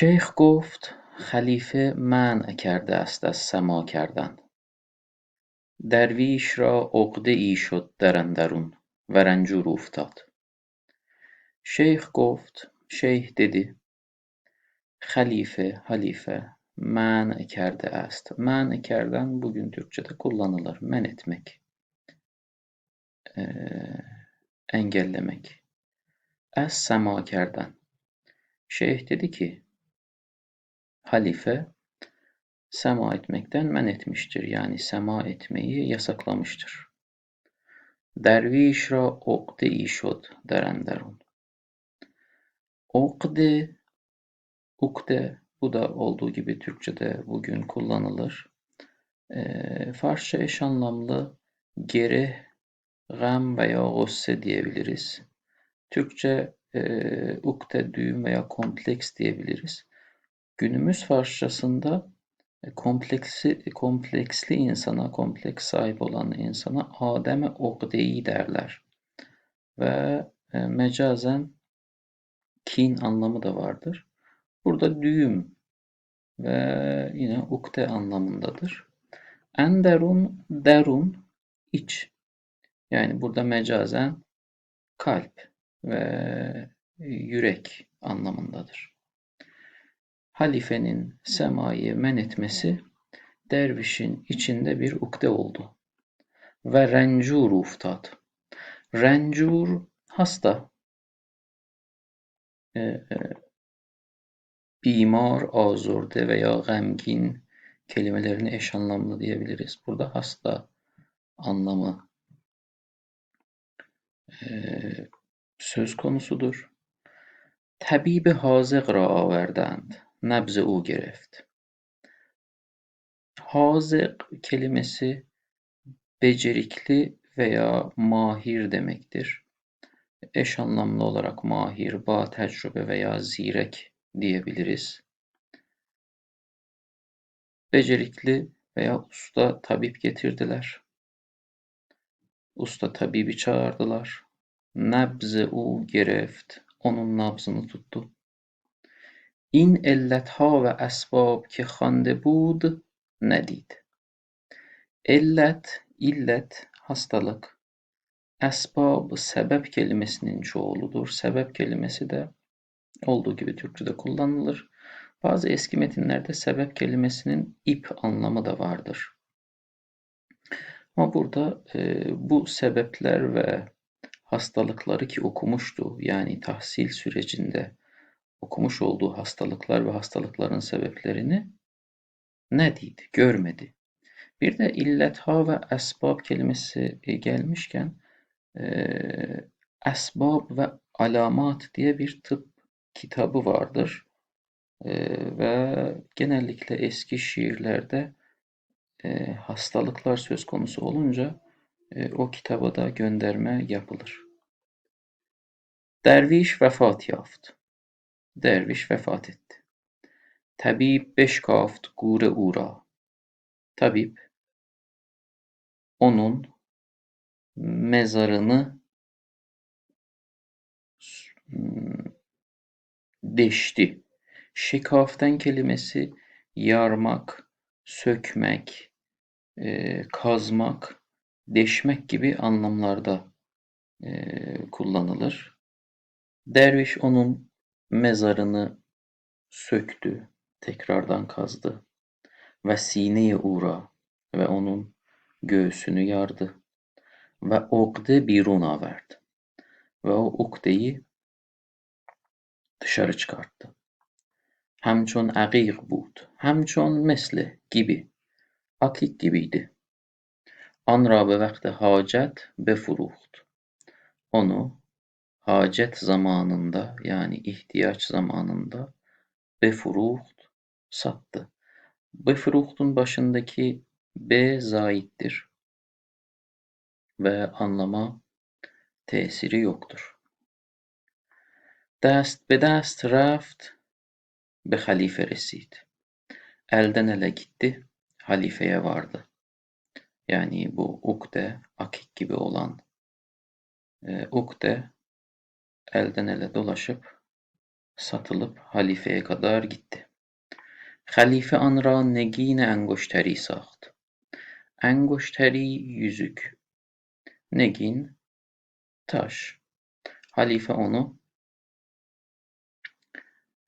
شیخ گفت خلیفه منع کرده است از سما کردن درویش را عقده ای شد در اندرون و رنجور افتاد şeyh گفت şeyh dedi halife halife man کرده است man kerdden bugün Türkçe'de kullanılır men etmek e, engellemek es sema kerden şeyh dedi ki halife sema etmekten men etmiştir. Yani sema etmeyi yasaklamıştır. Derviş ra okde işod derenderun. Okde, ukde bu da olduğu gibi Türkçe'de bugün kullanılır. E, Farsça eş anlamlı geri, gam veya gusse diyebiliriz. Türkçe e, ukde, düğüm veya kompleks diyebiliriz. Günümüz Farsçasında e, kompleksi, kompleksli insana, kompleks sahip olan insana Adem'e okdeyi derler. Ve e, mecazen kin anlamı da vardır. Burada düğüm ve yine ukde anlamındadır. Enderun, derun, iç. Yani burada mecazen kalp ve yürek anlamındadır. Halifenin semayı men etmesi dervişin içinde bir ukde oldu. Ve rencur uftad. Rencur hasta. E, e, bimar, azurde veya gemgin kelimelerini eş anlamlı diyebiliriz. Burada hasta anlamı e, söz konusudur. Tabib hazık ra averdand nabz او گرفت. Hazık kelimesi becerikli veya mahir demektir. Eş anlamlı olarak mahir, ba tecrübe veya zirek diyebiliriz. Becerikli veya usta tabip getirdiler. Usta tabibi çağırdılar. Nabz-ı u gereft. Onun nabzını tuttu. این علتها و اسباب که خوانده بود ندید illet, illet hastalık. Esbab sebep kelimesinin çoğuludur. Sebep kelimesi de olduğu gibi Türkçe'de kullanılır. Bazı eski metinlerde sebep kelimesinin ip anlamı da vardır. Ama burada e, bu sebepler ve hastalıkları ki okumuştu yani tahsil sürecinde okumuş olduğu hastalıklar ve hastalıkların sebeplerini ne dedi, görmedi. Bir de illetha ve esbab kelimesi e, gelmişken e, esbab ve alamat diye bir tıp kitabı vardır. E, ve genellikle eski şiirlerde hastalıklar söz konusu olunca o kitaba da gönderme yapılır. Derviş vefat yaft. Derviş vefat etti. Tabip beşkaft gure ura. Tabip onun mezarını deşti. Şekaften kelimesi yarmak, sökmek, e, kazmak, deşmek gibi anlamlarda e, kullanılır. Derviş onun Mezarını söktü, tekrardan kazdı ve sineye uğra ve onun göğsünü yardı ve ukde birun averdi ve o ukdeyi dışarı çıkarttı. Hemçon aqiq bud, hemçon mesle gibi, akik gibiydi. An ra be vakti hacet befuruht. Onu hacet zamanında yani ihtiyaç zamanında befruht sattı. Befruhtun başındaki b zaittir ve anlama tesiri yoktur. Dest be dest raft be halife resid. Elden ele gitti, halifeye vardı. Yani bu ukde, akik gibi olan e, ukde elden ele dolaşıp satılıp halifeye kadar gitti. Halife an ra negin engoşteri sağdı. Engoşteri yüzük. Negin taş. Halife onu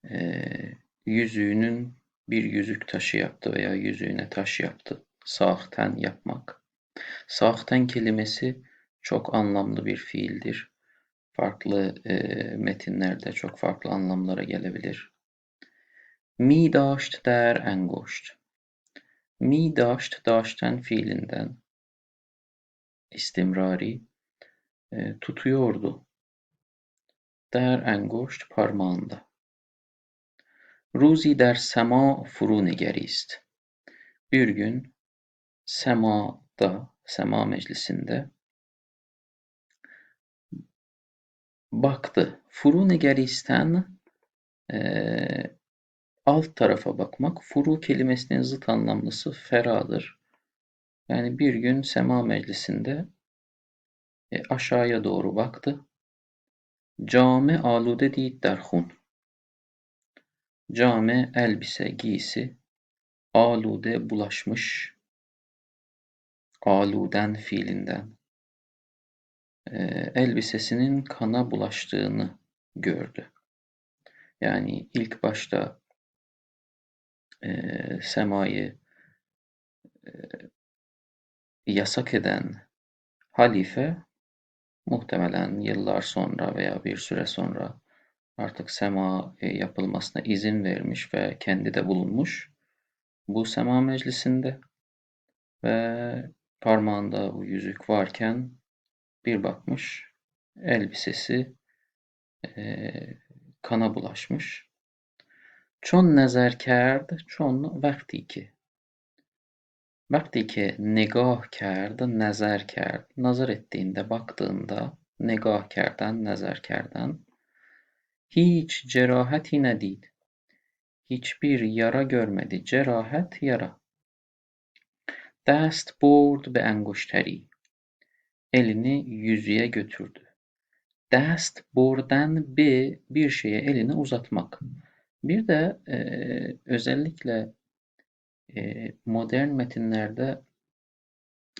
eee, yüzüğünün bir yüzük taşı yaptı veya yüzüğüne taş yaptı. Sahten yapmak. Sahten kelimesi çok anlamlı bir fiildir. Farklı eee, metinlerde çok farklı anlamlara gelebilir. Mi daşt der engoşt. Mi daşt daşten fiilinden istimrari e, tutuyordu. Der engoşt parmağında. Ruzi der sema furu nigerist. Bir gün semada, sema meclisinde baktı. Furu nigeristen e, alt tarafa bakmak. Furu kelimesinin zıt anlamlısı feradır. Yani bir gün sema meclisinde e, aşağıya doğru baktı. Came alude değil derhun. Came elbise, giysi, alude bulaşmış, aluden fiilinden elbisesinin kana bulaştığını gördü. Yani ilk başta e, semayı e, yasak eden halife muhtemelen yıllar sonra veya bir süre sonra artık sema e, yapılmasına izin vermiş ve kendi de bulunmuş bu sema meclisinde ve parmağında bu yüzük varken bir bakmış elbisesi e, kana bulaşmış. Çon nezer kerd, çon vakti ki. Vakti ki negah kerdi, nezer kerd. Nazar ettiğinde, baktığında, negah kerden, nezer kerden. Hiç ceraheti ne değil. Hiçbir yara görmedi. Cerahet, yara. Dest برد به انگشتری. Elini yüzüğe götürdü. Dest borden bir bir şeye elini uzatmak. Bir de e, özellikle e, modern metinlerde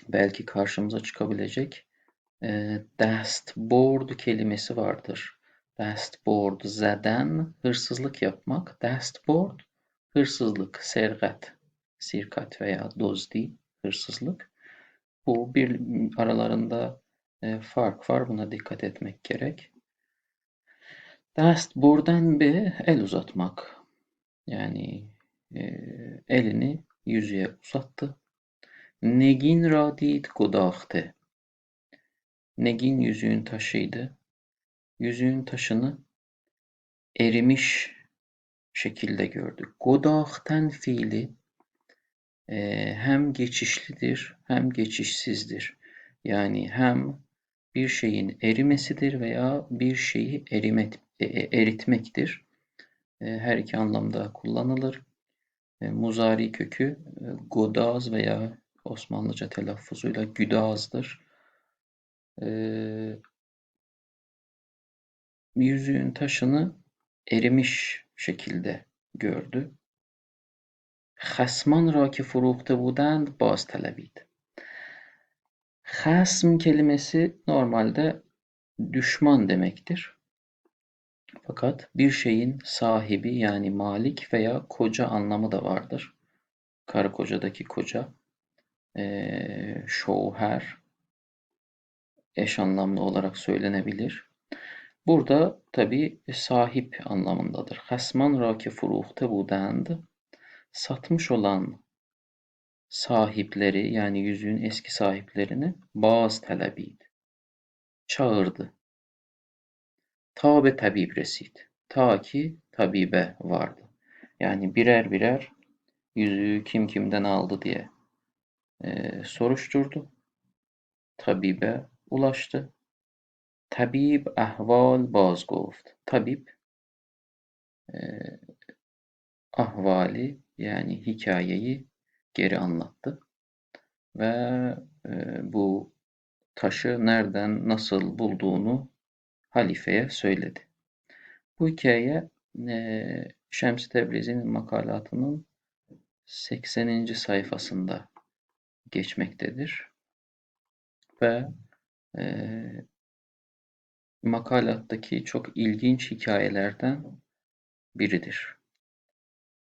belki karşımıza çıkabilecek e, dastboard kelimesi vardır. Dastboard zeden hırsızlık yapmak. Dastboard hırsızlık, sergat, sirkat veya dozdi hırsızlık. Bu bir aralarında e, fark var. Buna dikkat etmek gerek. Dast buradan bir el uzatmak. Yani e, elini yüzüğe uzattı. Negin radit godahte. Negin yüzüğün taşıydı. Yüzüğün taşını erimiş şekilde gördü. Godahten fiili hem geçişlidir hem geçişsizdir. Yani hem bir şeyin erimesidir veya bir şeyi erimet, e, e, eritmektir. E, her iki anlamda kullanılır. E, muzari kökü e, godaz veya Osmanlıca telaffuzuyla güdazdır. Yüzüğün taşını erimiş şekilde gördü. خصمان را که فروخته بودند باز طلبید. Hasm kelimesi normalde düşman demektir. Fakat bir şeyin sahibi yani malik veya koca anlamı da vardır. Karı kocadaki koca, e, şoher, eş anlamlı olarak söylenebilir. Burada tabi sahip anlamındadır. Hasman rake furuhte budend satmış olan sahipleri yani yüzüğün eski sahiplerini bazı talebiydi. Çağırdı. Tabe tabib resid. Ta ki tabibe vardı. Yani birer birer yüzüğü kim kimden aldı diye e, soruşturdu. Tabibe ulaştı. Tabib ahval baz goft. Tabip e, ahvali yani hikayeyi geri anlattı. Ve e, bu taşı nereden nasıl bulduğunu halifeye söyledi. Bu hikaye eee, Şems Tebrizi'nin makalatının 80. sayfasında geçmektedir. Ve eee, makalattaki çok ilginç hikayelerden biridir.